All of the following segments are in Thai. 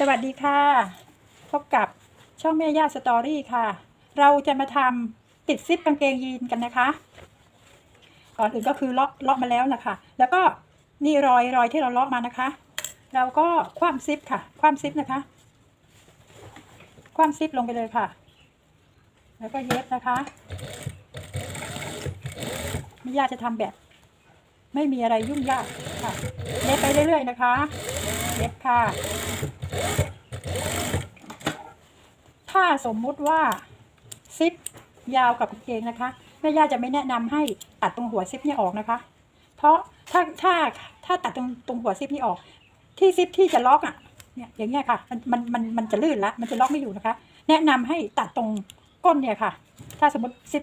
สวัสดีค่ะ พบกับช่องแม่ย่าสตอรี่ค่ะ เราจะมาทำติดซิปกางเกงยีนกันนะคะ ก่อนอื่นก็คือเลาะเลาะมาแล้วนะคะ แล้วก็นี่รอยรอยที่เราเลาะมานะคะ เราก็คว่ำซิปค่ะ คว่ำซิปนะคะ คว่ำซิปลงไปเลยค่ะ แล้วก็เย็บนะคะแม่ย่าจะทำแบบ ไม่มีอะไรยุ่งยากค่ะ เย็บไปเรื่อยๆนะคะ เย็บค่ะ ถ้าสมมุติว่าซิปยาวกับกางเกงนะคะแม่ย่าจะไม่แนะนำให้ตัดตรงหัวซิปนี่ออกนะคะ เพราะถ้าถ้าถ้าตัดตรงตรงหัวซิปนี่ออก ที่ซิปที่จะล็อกอะเนี่ยอย่างเงี้ยค่ะมันมันมันมันจะลื่นละมันจะล็อกไม่อยู่นะคะ แนะนำให้ตัดตรงก้นเนี่ยค่ะ ถ้าสมมติซิป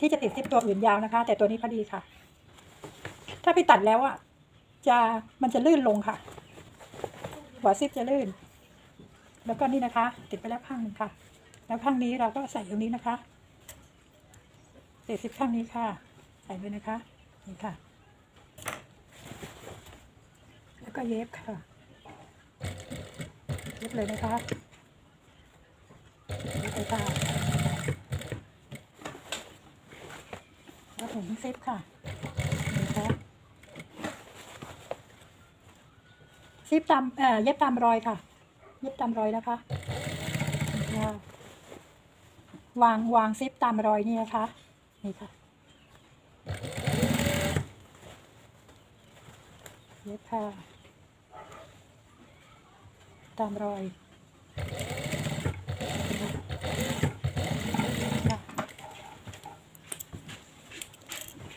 ที่จะติดซิปตัวอื่นยาวนะคะ แต่ตัวนี้พอดีค่ะ ถ้าไปตัดแล้วอะจะมันจะลื่นลงค่ะ หัวซิปจะลื่น แล้วก็นี่นะคะ ติดไปแล้วข้างนึงค่ะ แล้วข้างนี้เราก็ใส่ตรงนี้นะคะเศษซิปข้างนี้ค่ะ ใส่ไปนะคะ นี่ค่ะ แล้วก็เย็บค่ะ เย็บเลยนะคะเย็บไปค่ะแล้วผมซิปค่ะนี่นะคะซิปตามเอ่อเย็บตามรอยค่ะ ย็บตามรอยนะคะวางวางซิปตามรอยนี่นะคะ นี่ค่ะเย็บค่ะตามรอยค่ะ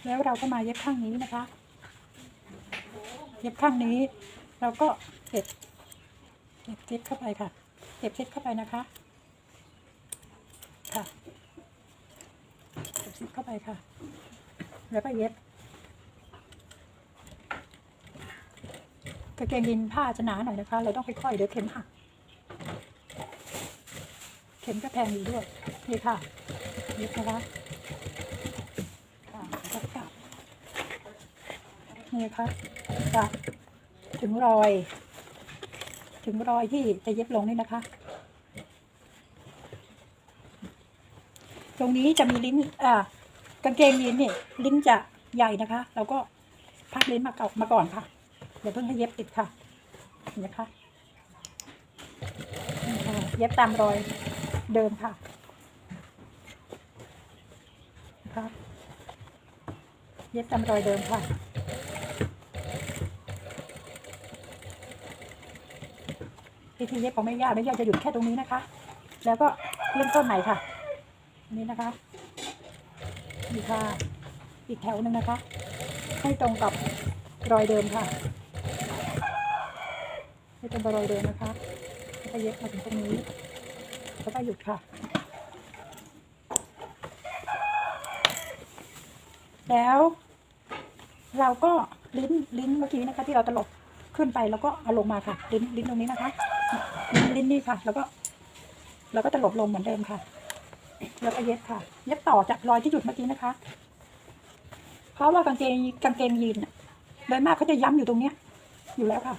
แล้วเราก็มาเย็บข้างนี้นะคะ เย็บข้างนี้ เราก็เก็บ ก็บซิปเข้าไปค่ะ เก็บซิปเข้าไปนะคะ ค่ะ เก็บซิปเข้าไปค่ะ แล้วก็เย็บกางเกงยีนผ้าจะหนาหน่อยนะคะ เราต้องค่อยๆ เดี๋ยวเข็มหัก เข็มก็แพงอยู่ด้วย นี่ค่ะเย็บนะคะค่ะแล้วก็กลับนี่ค่ะกลับถึงรอย ถึงรอยที่จะเย็บลงนี่นะคะ ตรงนี้จะมีลิ้นอ่ากางเกงยีนนี่ลิ้นจะใหญ่นะคะ เราก็พักลิ้นมาเก่ามาก่อนค่ะเดี๋ยวเพิ่งให้เย็บติดค่ะเห็นไหมคะคะเย็บตามรอยเดิมค่ะนะคะเย็บตามรอยเดิมค่ะ วิธีเย็บของแม่ย่าแม่ย่าจะหยุดแค่ตรงนี้นะคะ แล้วก็เริ่มต้นใหม่ค่ะ นี่นะคะนี่ค่ะ อีกแถวหนึ่งนะคะ ให้ตรงกับรอยเดิมค่ะให้ตรงกับรอยเดิมนะคะแล้วก็เย็บมาถึงตรงนี้แล้วก็หยุดค่ะ แล้วเราก็ลิ้นลิ้นเมื่อกี้นะคะที่เราตลบขึ้นไปแล้วก็เอาลงมาค่ะ ลิ้นลิ้นตรงนี้นะคะ ลิ้นนนี่ค่ะ แล้วก็ แล้วก็ตลบลงเหมือนเดิมค่ะ แล้วก็เย็บค่ะ เย็บต่อจากรอยที่หยุดเมื่อกี้นะคะ เพราะว่ากางเกงกางเกงยีนน่ะโดยมากเขาจะย้ำอยู่ตรงเนี้ย อยู่แล้วค่ะ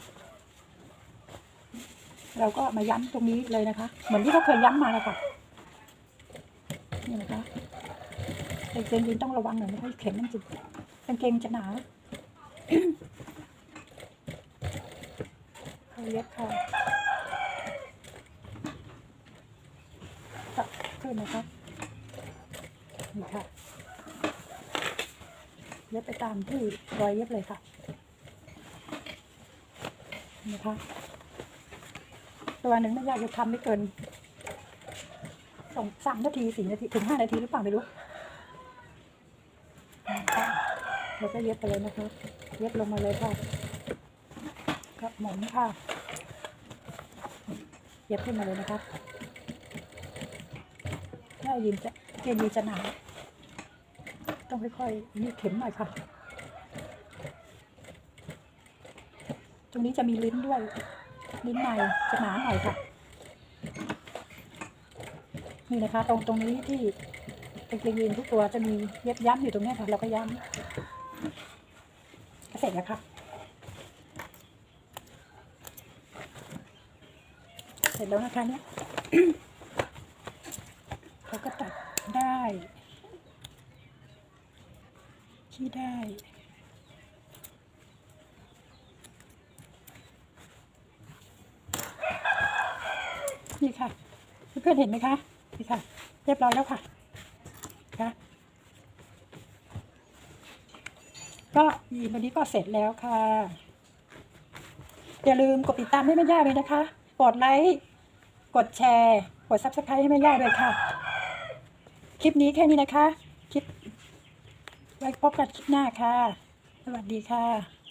เราก็มาย้ำตรงนี้เลยนะคะ เหมือนที่เขาเคยย้ำมาเลยค่ะนี่นะคะกางเกงยีนต้องระวังหน่อยนะคะเข็มมันจะกางเกงจะหนาเขาเย็บค่ะ ตัดขึ้นนะคะนี่ค่ะเย็บไปตามที่รอยเย็บเลยค่ะนี่นะคะตัวหนึ่งไม่ยากจะทำไม่เกินสองสามนาทีสี่นาทีถึงห้านาทีหรือเปล่าไม่รู้นะคะแล้วก็เย็บไปเลยนะคะ เย็บลงมาเลยค่ะก็หมุนค่ะ เย็บขึ้นมาเลยนะคะ ถ้ายินจะเกณฑ์ยีจะหนาต้องค่อยๆนี่เข็มหน่อยค่ะ ตรงนี้จะมีลิ้นด้วย ลิ้นในจะหนาหน่อยค่ะ นี่นะคะ ตรงตรงนี้ที่เป็นกรีนทุกตัวจะมีเย็บย้ำอยู่ตรงนี้ค่ะ เราก็ย้ำก็เสร็จแล้วค่ะเสร็จแล้วนะคะเนี่ย เราก็ตัดได้ที่ได้นี่ค่ะเพื่อนๆเห็นไหมคะนี่ค่ะ เรียบร้อยแล้วค่ะค่ะก็ยีวันนี้ก็เสร็จแล้วค่ะ อย่าลืมกดติดตามให้แม่ย่าเลยนะคะ กดไลค์ กดแชร์ กด subscribe ให้แม่ย่าด้วยค่ะ คลิปนี้แค่นี้นะคะ คลิป ไว้พบกันคลิปหน้าค่ะ สวัสดีค่ะ